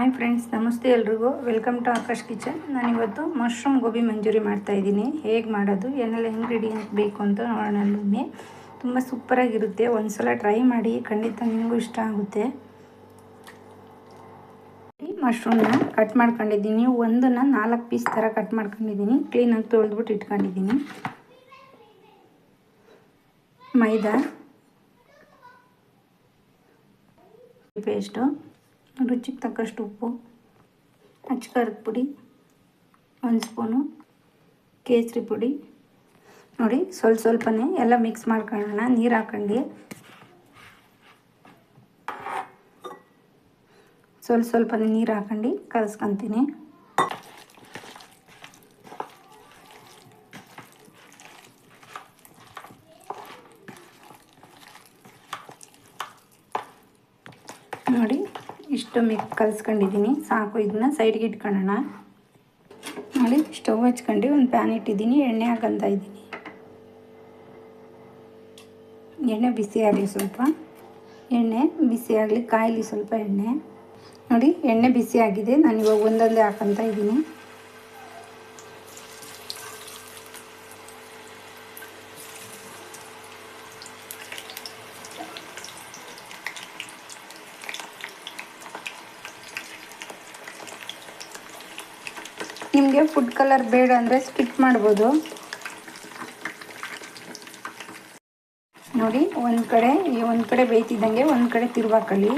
Hi friends, ನಮಸ್ತೆ ಎಲ್ರಿಗೂ. Welcome to Akash kitchen. ನಾನಿವತ್ತು ಮಶ್ರೂಮ್ ಗೋಬಿ ಮಂಜೂರಿ ಮಾಡ್ತಾಯಿದ್ದೀನಿ ಹೇಗೆ ಮಾಡೋದು, ಏನೆಲ್ಲ ಇಂಗ್ರೀಡಿಯೆಂಟ್ ಬೇಕು ಅಂತ ನೋಡೋಣ ಬನ್ನಿ ತುಂಬ ಸೂಪರಾಗಿರುತ್ತೆ. ಒಂದು ಸಲ ಟ್ರೈ ಮಾಡಿ, ಖಂಡಿತ ನಿಮಗೂ ಇಷ್ಟ ಆಗುತ್ತೆ. ಮಶ್ರೂಮ್ನ ಕಟ್ ಮಾಡ್ಕೊಂಡಿದ್ದೀನಿ. ಒಂದನ್ನು ನಾಲ್ಕು ಪೀಸ್ ಥರ ಕಟ್ ಮಾಡ್ಕೊಂಡಿದ್ದೀನಿ. ಕ್ಲೀನಾಗಿ ತೊಳೆದ್ಬಿಟ್ಟು ಇಟ್ಕೊಂಡಿದ್ದೀನಿ. ಮೈದಾ ಪೇಸ್ಟು ರುಚಿಗೆ ತಕ್ಕಷ್ಟು ಉಪ್ಪು, ಅಚ್ಚಕಾರದ ಪುಡಿ, ಒಂದು ಸ್ಪೂನು, ಕೇಸರಿ ಪುಡಿ. ನೋಡಿ, ಸ್ವಲ್ಪ ಸ್ವಲ್ಪನೇ ಎಲ್ಲ ಮಿಕ್ಸ್ ಮಾಡ್ಕೊಳ್ಳೋಣ. ನೀರು ಹಾಕೊಂಡು ಸ್ವಲ್ಪ ಸ್ವಲ್ಪನೇ ನೀರು ಹಾಕೊಂಡು ಕಲಸ್ಕೊತೀನಿ. ನೋಡಿ ಇಷ್ಟು ಮಿಕ್ ಕಲಿಸ್ಕೊಂಡಿದ್ದೀನಿ. ಸಾಕು ಇದನ್ನ ಸೈಡ್ಗೆ ಇಟ್ಕೊಳ್ಳೋಣ ನೋಡಿ, ಸ್ಟವ್ ಹಚ್ಕೊಂಡು ಒಂದು ಪ್ಯಾನ್ ಇಟ್ಟಿದ್ದೀನಿ, ಎಣ್ಣೆ ಹಾಕಂತ ಇದ್ದೀನಿ. ಎಣ್ಣೆ ಬಿಸಿ ಆಗಲಿ ಸ್ವಲ್ಪ. ಎಣ್ಣೆ ಬಿಸಿ ಆಗಲಿ, ಕಾಯಲಿ ಸ್ವಲ್ಪ ಎಣ್ಣೆ. ನೋಡಿ, ಎಣ್ಣೆ ಬಿಸಿ ಆಗಿದೆ. ನಾನು ಇವಾಗ ಒಂದೊಂದೇ ಹಾಕಂತ ಇದ್ದೀನಿ. ನಿಮಗೆ ಫುಡ್ ಕಲರ್ ಬೇಡ ಅಂದರೆ ಸ್ಕಿಪ್ ಮಾಡ್ಬೋದು. ನೋಡಿ, ಒಂದು ಕಡೆ, ಈ ಒಂದು ಕಡೆ ಬೇಯ್ತಿದ್ದಂಗೆ ಒಂದು ಕಡೆ ತಿರುವಾಕಲಿ.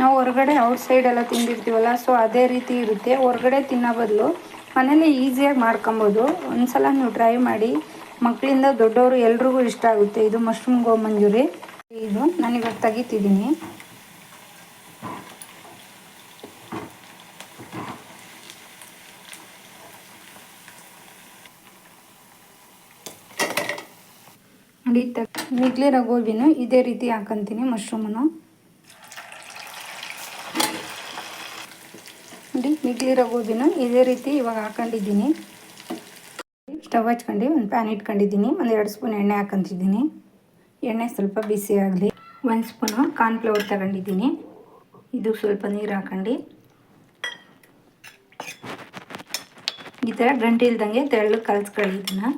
ನಾವು ಹೊರಗಡೆ ಔಟ್ಸೈಡೆಲ್ಲ ತಿಂದಿರ್ತೀವಲ್ಲ ಸೊ ಅದೇ ರೀತಿ ಇರುತ್ತೆ. ಹೊರಗಡೆ ತಿನ್ನೋ ಬದಲು ಮನೇಲಿ ಈಸಿಯಾಗಿ ಮಾಡ್ಕೊಬೋದು. ಒಂದ್ಸಲ ನೀವು ಟ್ರೈ ಮಾಡಿ, ಮಕ್ಕಳಿಂದ ದೊಡ್ಡವರು ಎಲ್ರಿಗೂ ಇಷ್ಟ ಆಗುತ್ತೆ. ಇದು ಮಶ್ರೂಮ್ ಗೋ ಮಂಜೂರಿ. ಇದು ನಾನಿವಾಗ ತೆಗಿತಿದ್ದೀನಿ. ನೋಡಿ ಮಿಗ್ಲಿರೋ ಗೋಬಿನೂ ಇದೇ ರೀತಿ ಹಾಕೊಂತೀನಿ ಮಶ್ರೂಮನ್ನು ನೋಡಿ ಮಿಗಿಲಿರೋ ಗೋಬಿನ ಇದೇ ರೀತಿ ಇವಾಗ ಹಾಕೊಂಡಿದ್ದೀನಿ. ಸ್ಟವ್ ಹಚ್ಕೊಂಡು ಒಂದು ಪ್ಯಾನ್ ಇಟ್ಕೊಂಡಿದ್ದೀನಿ. ಒಂದು ಎರಡು ಸ್ಪೂನ್ ಎಣ್ಣೆ ಹಾಕೊಂತಿದ್ದೀನಿ ಎಣ್ಣೆ ಸ್ವಲ್ಪ ಬಿಸಿ ಆಗಲಿ. ಒಂದು ಸ್ಪೂನು ಕಾರ್ನ್ಫ್ಲವರ್ ತಗೊಂಡಿದ್ದೀನಿ. ಇದು ಸ್ವಲ್ಪ ನೀರು ಹಾಕೊಂಡು. ಈ ಥರ ಗಂಟೆ ಇಲ್ದಂಗೆ ಕಲ್ಸ್ಕೊಳ್ಳಿ ಇದನ್ನು.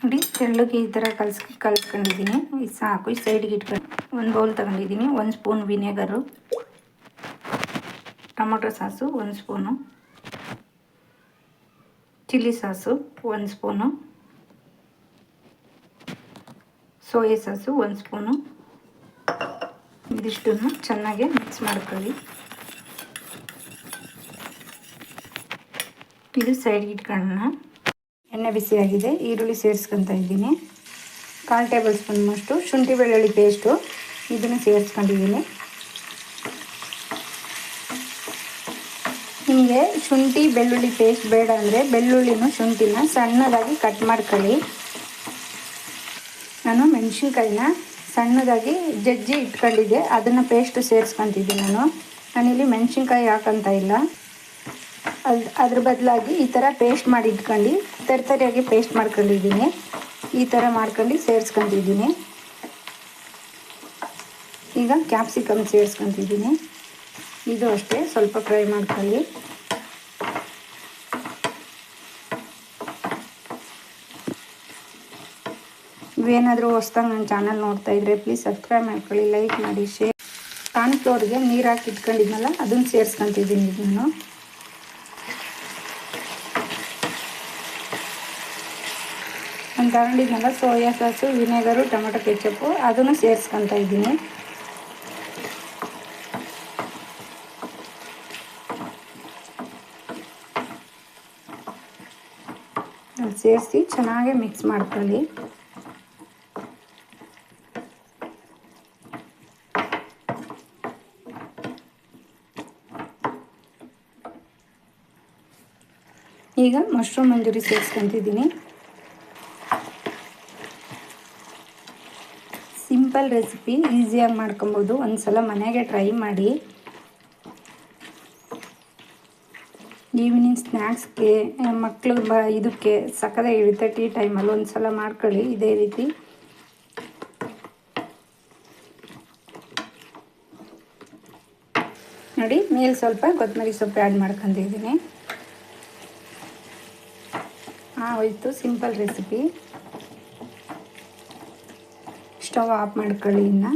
ನೋಡಿ ತೆಳ್ಳಗೆ ಈ ಥರ ಕಲ್ಸ್, ಕಲ್ಸ್ಕೊಂಡಿದ್ದೀನಿ. ಇದು ಸಾಕು, ಈ ಸೈಡ್ಗೆ ಇಟ್ಕೊಂಡು. ಒಂದು ಬೌಲ್ ತಗೊಂಡಿದ್ದೀನಿ. ಒಂದು ಸ್ಪೂನ್ ವಿನೆಗರು ಟೊಮೊಟೊ ಸಾಸು, ಒಂದು ಸ್ಪೂನು ಚಿಲ್ಲಿ ಸಾಸು, ಒಂದು ಸ್ಪೂನು ಸೋಯಾ ಸಾಸು, ಒಂದು ಸ್ಪೂನು ಇದಿಷ್ಟನ್ನು ಚೆನ್ನಾಗಿ ಮಿಕ್ಸ್ ಮಾಡ್ಕೊಳ್ಳಿ. ಇದು ಸೈಡ್ಗೆ ಇಟ್ಕೊಳ್ಳೋಣ. ಎಣ್ಣೆ ಬಿಸಿಯಾಗಿದೆ, ಈರುಳ್ಳಿ ಸೇರಿಸ್ಕೊತಾ ಇದ್ದೀನಿ. ಕಾಲು ಟೇಬಲ್ ಸ್ಪೂನ್ನಷ್ಟು ಶುಂಠಿ ಬೆಳ್ಳುಳ್ಳಿ ಪೇಸ್ಟು, ಇದನ್ನು ಸೇರಿಸ್ಕೊಂಡಿದ್ದೀನಿ. ನಿಮಗೆ ಶುಂಠಿ, ಬೆಳ್ಳುಳ್ಳಿ ಪೇಸ್ಟ್ ಬೇಡ ಅಂದರೆ ಬೆಳ್ಳುಳ್ಳಿನ ಶುಂಠಿನ ಸಣ್ಣದಾಗಿ ಕಟ್ ಮಾಡ್ಕೊಳ್ಳಿ. ನಾನು ಮೆಣಸಿನ್ಕಾಯಿನ ಸಣ್ಣದಾಗಿ ಜಜ್ಜಿ ಇಟ್ಕೊಂಡಿದ್ದೆ, ಅದನ್ನು ಪೇಸ್ಟ್ ಸೇರಿಸ್ಕೊತಿದ್ದೆ ನಾನು. ನಾನಿಲ್ಲಿ ಮೆಣಸಿನ್ಕಾಯಿ ಹಾಕಂತ ಇಲ್ಲ. ಅದು ಅದ್ರ ಬದಲಾಗಿ ಈ ಥರ ಪೇಸ್ಟ್ ಮಾಡಿ ಇಟ್ಕೊಂಡು ತರ್ತರಿಯಾಗಿ ಪೇಸ್ಟ್ ಮಾಡ್ಕೊಂಡಿದ್ದೀನಿ. ಈ ಥರ ಮಾಡ್ಕೊಂಡು ಸೇರಿಸ್ಕೊತಿದ್ದೀನಿ ಈಗ ಕ್ಯಾಪ್ಸಿಕಮ್ ಸೇರಿಸ್ಕೊತಿದ್ದೀನಿ ಇದು ಅಷ್ಟೇ, ಸ್ವಲ್ಪ ಫ್ರೈ ಮಾಡ್ಕೊಳ್ಳಿ ಏನಾದರೂ ಹೊಸ್ದಾಗಿ ನನ್ನ ಚಾನಲ್ ನೋಡ್ತಾ ಇದ್ರೆ ಪ್ಲೀಸ್ ಸಬ್ಸ್ಕ್ರೈಬ್ ಮಾಡ್ಕೊಳ್ಳಿ ಲೈಕ್ ಮಾಡಿ ಶೇರ್ ಕಾರ್ನ್ಫ್ಲೋರ್ಗೆ ನೀರು ಹಾಕಿ ಇಟ್ಕೊಂಡಿದ್ನಲ್ಲ ಅದನ್ನು ಸೇರಿಸ್ಕೊತಿದ್ದೀನಿ ನಾನು. ನಾನು ತಗೊಂಡಿದ್ನಲ್ಲ soya sauce, vinegar, tomato ketchup, ಅದನ್ನು ಸೇರಿಸ್ಕೊತಾ ಇದ್ದೀನಿ. ಸೇರಿಸಿ ಚೆನ್ನಾಗಿ ಮಿಕ್ಸ್ ಮಾಡ್ಕೊಳ್ಳಿ. ಈಗ ಮಶ್ರೂಮ್ ಮಂಜೂರಿ ಸೇರಿಸ್ಕೊತಿದ್ದೀನಿ ಸಿಂಪಲ್ ರೆಸಿಪಿ, ಈಸಿಯಾಗಿ ಮಾಡ್ಕೊಬೋದು. ಒಂದು ಸಲ ಮನೆಗೆ ಟ್ರೈ ಮಾಡಿ. ಈವ್ನಿಂಗ್ ಸ್ನ್ಯಾಕ್ಸ್ಗೆ ಮಕ್ಕಳು ಬ, ಇದಕ್ಕೆ ಸಕ್ಕದ ಇರುತ್ತೆ ಟೀ ಟೈಮಲ್ಲಿ. ಒಂದು ಸಲ ಮಾಡ್ಕೊಳ್ಳಿ, ಇದೇ ರೀತಿ. ನೋಡಿ, ಮೇಲೆ ಸ್ವಲ್ಪ ಕೊತ್ತಂಬರಿ ಸೊಪ್ಪು ಆ್ಯಡ್ ಮಾಡ್ಕೊಂಡಿದ್ದೀನಿ. ಹಾಂ ಹೋಯ್ತು, ಸಿಂಪಲ್ ರೆಸಿಪಿ. ಸ್ಟವ್ ಆಫ್ ಮಾಡ್ಕೊಳ್ಳಿ ಇನ್ನು.